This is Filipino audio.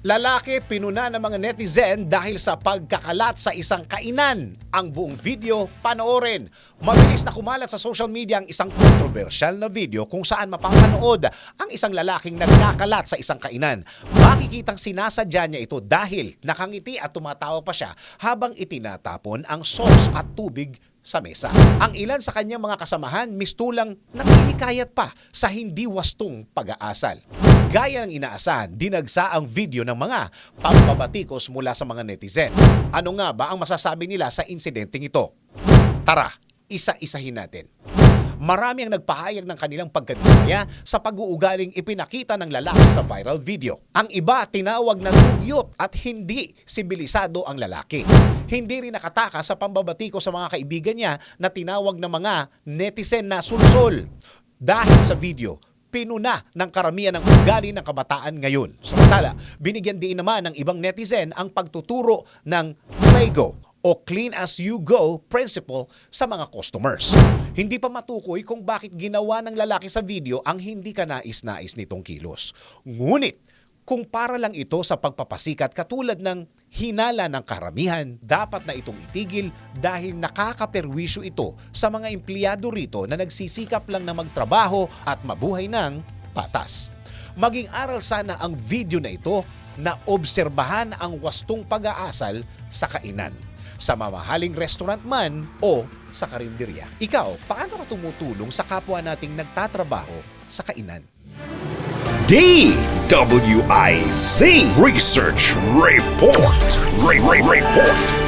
Lalaki pinuna ng mga netizen dahil sa pagkakalat sa isang kainan. Ang buong video, panoorin. Mabilis na kumalat sa social media ang isang controversial na video kung saan mapapanood ang isang lalaking nagkakalat sa isang kainan. Makikitang sinasadya niya ito dahil nakangiti at tumatawa pa siya habang itinatapon ang sauce at tubig sa mesa. Ang ilan sa kanyang mga kasamahan mistulang nakihikayat pa sa hindi wastong pag-aasal. Gaya ng inaasahan, dinagsa ang video ng mga pambabatikos mula sa mga netizen. Ano nga ba ang masasabi nila sa insidenteng ito? Tara, isa-isahin natin. Marami ang nagpahayag ng kanilang pagkadismaya sa pag-uugaling ipinakita ng lalaki sa viral video. Ang iba tinawag na dugyot at hindi sibilisado ang lalaki. Hindi rin nakataka sa pambabatiko sa mga kaibigan niya na tinawag ng mga netizen na sulsol. Dahil sa video, pinuna ng karamihan ng ugali ng kabataan ngayon. Samantala, binigyan din naman ng ibang netizen ang pagtuturo ng Lego o clean as you go principle sa mga customers. Hindi pa matukoy kung bakit ginawa ng lalaki sa video ang hindi ka nais-nais nitong kilos. Ngunit, kung para lang ito sa pagpapasikat katulad ng hinala ng karamihan, dapat na itong itigil dahil nakakaperwisyo ito sa mga empleyado rito na nagsisikap lang na magtrabaho at mabuhay ng patas. Maging aral sana ang video na ito na obserbahan ang wastong pag-aasal sa kainan sa mamahaling restaurant man o sa karinderya. Ikaw, paano ka tumutulong sa kapwa nating nagtatrabaho sa kainan? DWIZ Research Report. Re- Re- Report.